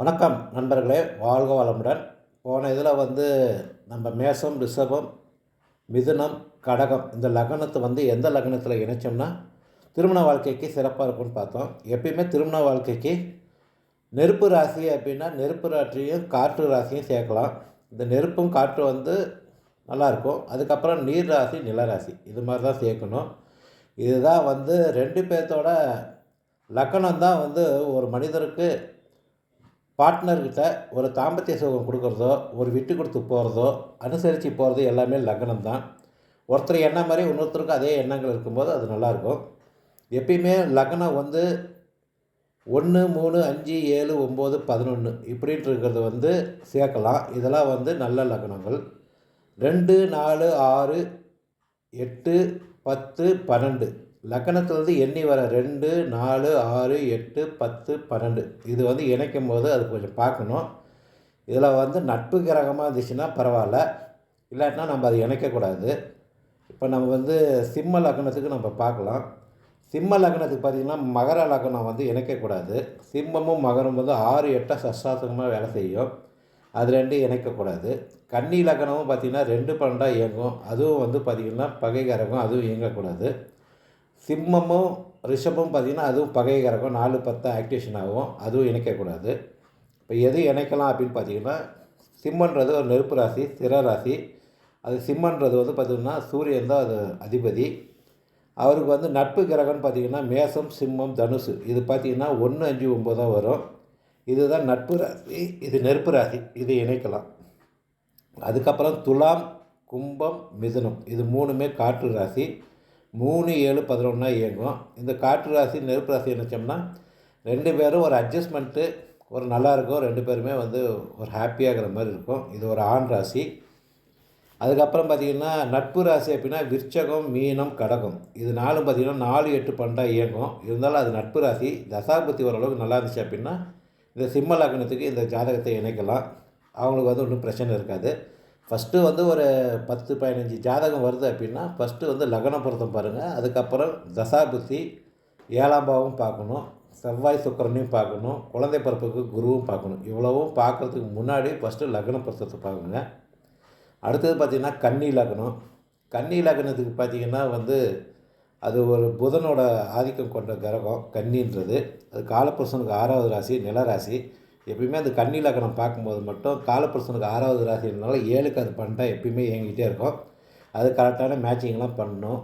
வணக்கம் நண்பர்களே வாழ்க வளமுடன். போன இதில் வந்து நம்ம மேசம் ரிஷபம் மிதுனம் கடகம் இந்த லக்னத்தை வந்து எந்த லக்னத்தில் இணைச்சோம்னா திருமண வாழ்க்கைக்கு சிறப்பாக இருக்கும்னு பார்த்தோம். எப்பயுமே திருமண வாழ்க்கைக்கு நெருப்பு ராசி அப்படின்னா நெருப்பு ராசியும் காற்று ராசியும் சேர்க்கலாம். இந்த நெருப்பும் காற்று வந்து நல்லாயிருக்கும் அதுக்கப்புறம் நீர் ராசி நிலராசி இது மாதிரி தான் சேர்க்கணும். இதுதான் வந்து ரெண்டு பேர்த்தோட லக்கணம் தான் வந்து ஒரு மனிதருக்கு பார்ட்னர்கிட்ட ஒரு தாம்பத்திய சுகம் கொடுக்குறதோ ஒரு விட்டு கொடுத்து போகிறதோ அனுசரித்து போகிறது எல்லாமே லக்னம் தான் ஒருத்தர் எண்ணம் மாதிரி இன்னொருத்தருக்கும் அதே எண்ணங்கள் இருக்கும்போது அது நல்லாயிருக்கும். எப்பயுமே லக்னம் வந்து ஒன்று மூணு அஞ்சு ஏழு ஒம்பது பதினொன்று இப்படின்ட்டு இருக்கிறது வந்து சேர்க்கலாம். இதெல்லாம் வந்து நல்ல லக்னங்கள். ரெண்டு நாலு ஆறு எட்டு பத்து பன்னெண்டு லக்கணத்துலேருந்து எண்ணி வர ரெண்டு நாலு ஆறு எட்டு பத்து பன்னெண்டு. இது வந்து இணைக்கும் போது அது கொஞ்சம் பார்க்கணும். இதில் வந்து நட்பு கிரகமாக இருந்துச்சுன்னா பரவாயில்ல. இல்லாட்டினா நம்ம அதை இணைக்கக்கூடாது இப்போ நம்ம வந்து சிம்ம லக்னத்துக்கு நம்ம பார்க்கலாம். சிம்ம லக்னத்துக்கு பார்த்திங்கன்னா மகர லக்னம் வந்து இணைக்கக்கூடாது சிம்மமும் மகரம் வந்து ஆறு எட்டாக சஷ்டாசகமாக வேலை செய்யும். அது ரெண்டும் இணைக்கக்கூடாது கன்னி லக்னமும் பார்த்திங்கன்னா ரெண்டு பன்னெண்டாக இயங்கும். அதுவும் வந்து பார்த்திங்கன்னா பகைகரகம் அதுவும் இயங்கக்கூடாது சிம்மமும் ரிஷபம் பார்த்திங்கன்னா அதுவும் பகைகரகம் நாலு பத்து ஆக்டிவேஷன் ஆகும். அதுவும் இணைக்கக்கூடாது. இப்போ எது இணைக்கலாம் அப்படின்னு பார்த்தீங்கன்னா சிம்மன்றது ஒரு நெருப்பு ராசி சிற ராசி. அது சிம்மன்றது வந்து பார்த்திங்கன்னா சூரியன் தான் அது அதிபதி. அவருக்கு வந்து நட்பு கிரகம்னு பார்த்திங்கன்னா மேசம் சிம்மம் தனுசு. இது பார்த்திங்கன்னா ஒன்று அஞ்சு ஒம்பதாக வரும். இதுதான் நட்பு ராசி இது நெருப்பு ராசி. இது இணைக்கலாம். அதுக்கப்புறம் துலாம் கும்பம் மிதுனம். இது மூணுமே காற்று ராசி. மூணு ஏழு பதினொன்றா இயங்கும் இந்த காற்று ராசி நெருப்பு ராசி நினச்சோம்னா ரெண்டு பேரும் ஒரு அட்ஜஸ்ட்மெண்ட்டு ஒரு நல்லா இருக்கும். ரெண்டு பேருமே வந்து ஒரு ஹாப்பியாகிற மாதிரி இருக்கும். இது ஒரு ஆண் ராசி. அதுக்கப்புறம் பார்த்திங்கன்னா நட்பு ராசி அப்படின்னா விற்சகம் மீனம் கடகம். இது நாலும் பார்த்திங்கன்னா நாலு எட்டு பன்னெண்டாக இயங்கும். இருந்தாலும் அது நட்பு ராசி. தசாபுத்தி ஓரளவுக்கு நல்லா இருந்துச்சு அப்படின்னா இந்த சிம்ம லக்னத்துக்கு இந்த ஜாதகத்தை இணைக்கலாம். அவங்களுக்கு வந்து ஒன்றும் பிரச்சனை இருக்காது. ஃபஸ்ட்டு வந்து ஒரு பத்து பதினஞ்சு ஜாதகம் வருது அப்படின்னா ஃபஸ்ட்டு வந்து லக்ன பொருத்தம் பாருங்கள் அதுக்கப்புறம் தசாபுத்தி ஏழாம் பாவம் பார்க்கணும். செவ்வாய் சுக்கரனையும் பார்க்கணும். குழந்தை பிறப்புக்கு குருவும் பார்க்கணும். இவ்வளவும் பார்க்குறதுக்கு முன்னாடி ஃபஸ்ட்டு லக்ன பொருத்தத்தை பார்க்குங்க. அடுத்தது பார்த்திங்கன்னா கன்னி லக்னம். கன்னி லக்னத்துக்கு பார்த்திங்கன்னா வந்து அது ஒரு புதனோட ஆதிக்கம் கொண்ட கிரகம் கன்னின்றது. அது காலப்புருஷனுக்கு ஆறாவது ராசி நிலராசி எப்பயுமே அந்த கன்னி லக்கணம் பார்க்கும்போது மட்டும் காலப்புருஷனுக்கு ஆறாவது ராசினால ஏழுக்கு அது பண்ணிட்டா எப்பயுமே இயங்கிட்டே இருக்கும். அது கரெக்டான மேட்சிங்லாம் பண்ணணும்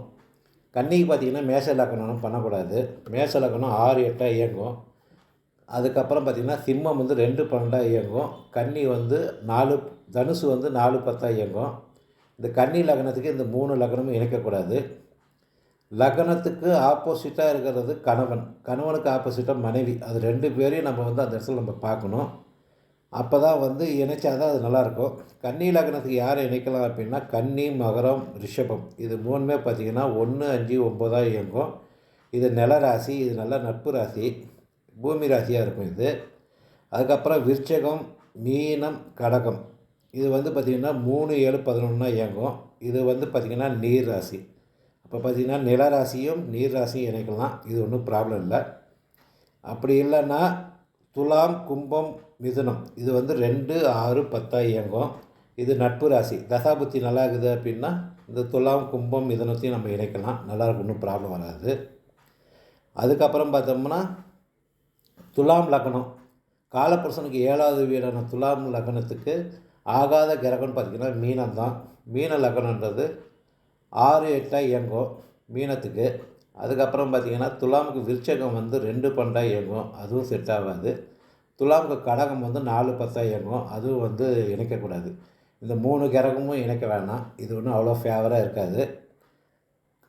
கன்னிக்கு பார்த்திங்கன்னா மேச லக்கணம் பண்ணக்கூடாது. மேச லக்கணம் ஆறு எட்டாக இயங்கும். அதுக்கப்புறம் பார்த்திங்கன்னா சிம்மம் வந்து ரெண்டு பன்னெண்டாக இயங்கும். கன்னி வந்து நாலு தனுசு வந்து நாலு பத்தாக இயங்கும். இந்த கன்னி லக்னத்துக்கு இந்த மூணு லக்னமும் இணைக்கக்கூடாது. லக்னத்துக்கு ஆப்போசிட்டாக இருக்கிறது கணவன். கணவனுக்கு ஆப்போசிட்டாக மனைவி. அது ரெண்டு பேரையும் நம்ம வந்து அந்த இடத்துல நம்ம பார்க்கணும். அப்போ தான் வந்து இணைச்சாதான் அது நல்லாயிருக்கும். கன்னி லக்னத்துக்கு யாரை இணைக்கலாம் அப்படின்னா கன்னி மகரம் ரிஷபம். இது மூணுமே பார்த்திங்கன்னா ஒன்று அஞ்சு ஒம்பதாக இயங்கும். இது நில ராசி இது நல்ல நட்பு ராசி பூமி ராசியாக இருக்கும் இது. அதுக்கப்புறம் விருச்சகம் மீனம் கடகம். இது வந்து பார்த்திங்கன்னா மூணு ஏழு பதினொன்னா இயங்கும். இது வந்து பார்த்திங்கன்னா நீர் ராசி. இப்போ பார்த்திங்கன்னா நிலராசியும் நீர் ராசியும் இணைக்கலாம் இது ஒன்றும் ப்ராப்ளம் இல்லை. அப்படி இல்லைன்னா துலாம் கும்பம் மிதுனம். இது வந்து ரெண்டு ஆறு பத்தாக இயங்கும். இது நட்பு ராசி. தசாபுத்தி நல்லா இருக்குது அப்படின்னா இந்த துலாம் கும்பம் மிதனத்தையும் நம்ம இணைக்கலாம். நல்லாயிருக்கும் ஒன்றும் ப்ராப்ளம் வராது. அதுக்கப்புறம் பார்த்தோம்னா துலாம் லக்னம். காலப்புருஷனுக்கு ஏழாவது வீடான துலாம் லக்னத்துக்கு ஆகாத கிரகம்னு பார்த்திங்கன்னா மீனம் தான் மீன லக்னன்றது ஆறு எட்டாக இயங்கும் மீனத்துக்கு. அதுக்கப்புறம் பார்த்திங்கன்னா துலாமுக்கு விருச்சகம் வந்து ரெண்டு பண்டாக இயங்கும். அதுவும் செட் ஆகாது. துலாமுக்கு கடகம் வந்து நாலு பத்தாக இயங்கும். அதுவும் வந்து இணைக்கக்கூடாது. இந்த மூணு கிரகமும் இணைக்க வேணாம். இது ஒன்றும் அவ்வளோ ஃபேவராக இருக்காது.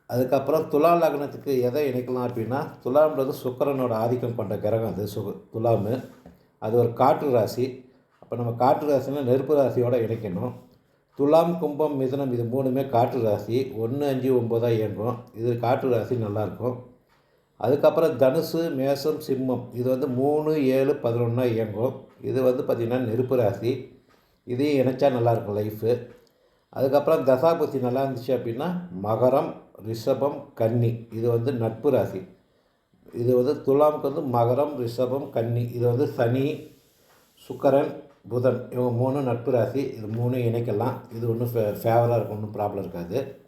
அதுக்கப்புறம் துலா லக்னத்துக்கு எதை இணைக்கலாம் அப்படின்னா துலாம்ன்றது சுக்கரனோட ஆதிக்கம் கொண்ட கிரகம் அது சு துலாமு. அது ஒரு காற்று ராசி. அப்போ நம்ம காற்று ராசினா நெருப்பு ராசியோடு இணைக்கணும். துலாம் கும்பம் மிதனம் இது மூணுமே காற்று ராசி. ஒன்று அஞ்சு ஒம்பதாக இயங்கும். இது காற்று ராசி நல்லாயிருக்கும் அதுக்கப்புறம் தனுசு மேசம் சிம்மம். இது வந்து மூணு ஏழு பதினொன்றா இயங்கும். இது வந்து பார்த்திங்கன்னா நெருப்பு ராசி. இதையும் இணைச்சா நல்லாயிருக்கும் லைஃபு. அதுக்கப்புறம் தசாபுத்தி நல்லா இருந்துச்சு அப்படின்னா மகரம் ரிஷபம் கன்னி. இது வந்து நட்பு ராசி. இது வந்து துலாமுக்கு வந்து மகரம் ரிஷபம் கன்னி. இது வந்து சனி சுக்கரன் புதன் இவங்க மூணு நட்பு ராசி இது மூணும் இணைக்கலாம். இது ஒன்றும் ஃபே ஃபேவராக இருக்கும் ஒன்றும் ப்ராப்ளம் இருக்காது.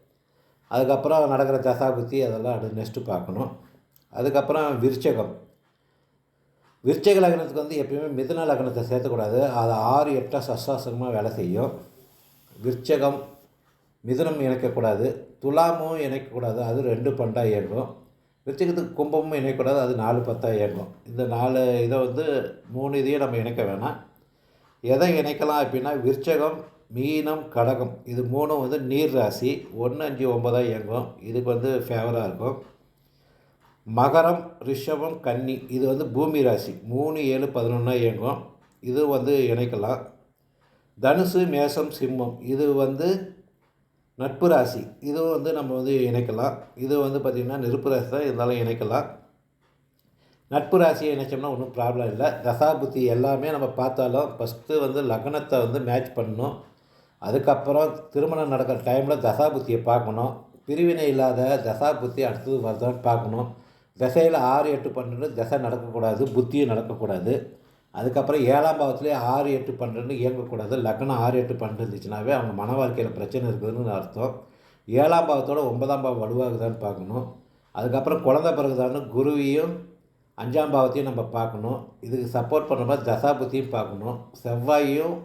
அதுக்கப்புறம் நடக்கிற தசாபுத்தி அதெல்லாம் அடுத்து நெக்ஸ்ட்டு பார்க்கணும். அதுக்கப்புறம் விருச்சகம். விருச்சக லக்னத்துக்கு வந்து எப்பயுமே மிதுன லக்னத்தை சேர்த்தக்கூடாது. அது ஆறு எட்டாக சசாசகமாக வேலை செய்யும். விருச்சகம் மிதுனம் இணைக்கக்கூடாது. துலாமும் இணைக்கக்கூடாது. அது ரெண்டு பண்டாக இயங்கும். விருச்சகத்துக்கு கும்பமும் இணைக்கக்கூடாது. அது நாலு பத்தாக இயங்கும். இந்த நாலு இதை வந்து மூணு இதையும் நம்ம இணைக்க வேணாம். எதை இணைக்கலாம் அப்படின்னா விருச்சகம் மீனம் கடகம். இது மூணும் வந்து நீர் ராசி. ஒன்று அஞ்சு ஒன்பதாக இயங்கும். இதுக்கு வந்து ஃபேவராக இருக்கும். மகரம் ரிஷபம் கன்னி. இது வந்து பூமி ராசி. மூணு ஏழு பதினொன்றா இயங்கும். இது வந்து இணைக்கலாம். தனுசு மேசம் சிம்மம். இது வந்து நட்பு ராசி. இதுவும் வந்து நம்ம வந்து இணைக்கலாம். இது வந்து பார்த்திங்கன்னா நெருப்பு ராசி தான். இருந்தாலும் இணைக்கலாம். நட்பு ராசியை நினச்சோம்னா ஒன்றும் ப்ராப்ளம் இல்லை. தசா புத்தி எல்லாமே நம்ம பார்த்தாலும் ஃபஸ்ட்டு வந்து லக்னத்தை வந்து மேட்ச் பண்ணணும். அதுக்கப்புறம் திருமணம் நடக்கிற டைமில் தசா புத்தியை பார்க்கணும். பிரிவினை இல்லாத தசா புத்தி அடுத்தது வருதான்னு பார்க்கணும். திசையில் ஆறு எட்டு பன்னெண்டு திசை நடக்கக்கூடாது புத்தியும் நடக்கக்கூடாது. அதுக்கப்புறம் ஏழாம் பாவத்துலேயே ஆறு எட்டு பன்னெண்டு இயங்கக்கூடாது. லக்னம் ஆறு எட்டு பன்னெண்டு இருந்துச்சுனாவே அவங்க மன வாழ்க்கையில் பிரச்சனை இருக்குதுன்னு அர்த்தம். ஏழாம் பாவத்தோட ஒன்பதாம் பாவம் வலுவாகுதான்னு பார்க்கணும். அதுக்கப்புறம் குழந்த பிறகுதான்னு குருவியும் அஞ்சாம் பாவத்தையும் நம்ம பார்க்கணும். இதுக்கு சப்போர்ட் பண்ணுற மாதிரி தசாபுத்தியும் பார்க்கணும். செவ்வாயும்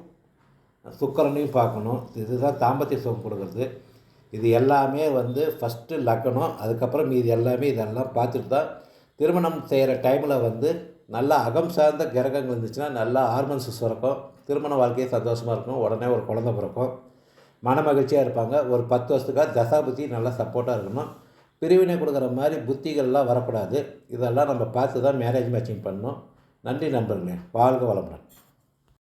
சுக்கரனையும் பார்க்கணும். இதுதான் தாம்பத்திய சுகம் கொடுக்குறது. இது எல்லாமே வந்து ஃபஸ்ட்டு லக்கணம். அதுக்கப்புறம் இது எல்லாமே இதெல்லாம் பார்த்துட்டு தான் திருமணம் செய்கிற டைமில் வந்து நல்லா அகம் சார்ந்த கிரகங்கள் இருந்துச்சுன்னா நல்லா ஹார்மோன்ஸ் சுரக்கும். திருமண வாழ்க்கையே சந்தோஷமாக இருக்கும். உடனே ஒரு குழந்த பிறக்கும். மன மகிழ்ச்சியாக இருப்பாங்க. ஒரு பத்து வருஷத்துக்காக தசாபுத்தி நல்லா சப்போர்ட்டாக இருக்கணும். பிரிவினை கொடுக்குற மாதிரி புத்திகள்லாம் வரக்கூடாது. இதெல்லாம் நம்ம பார்த்து தான் மேரேஜ் மேட்சிங் பண்ணணும். நன்றி நண்பர்களே. வாழ்க வளமுடன்.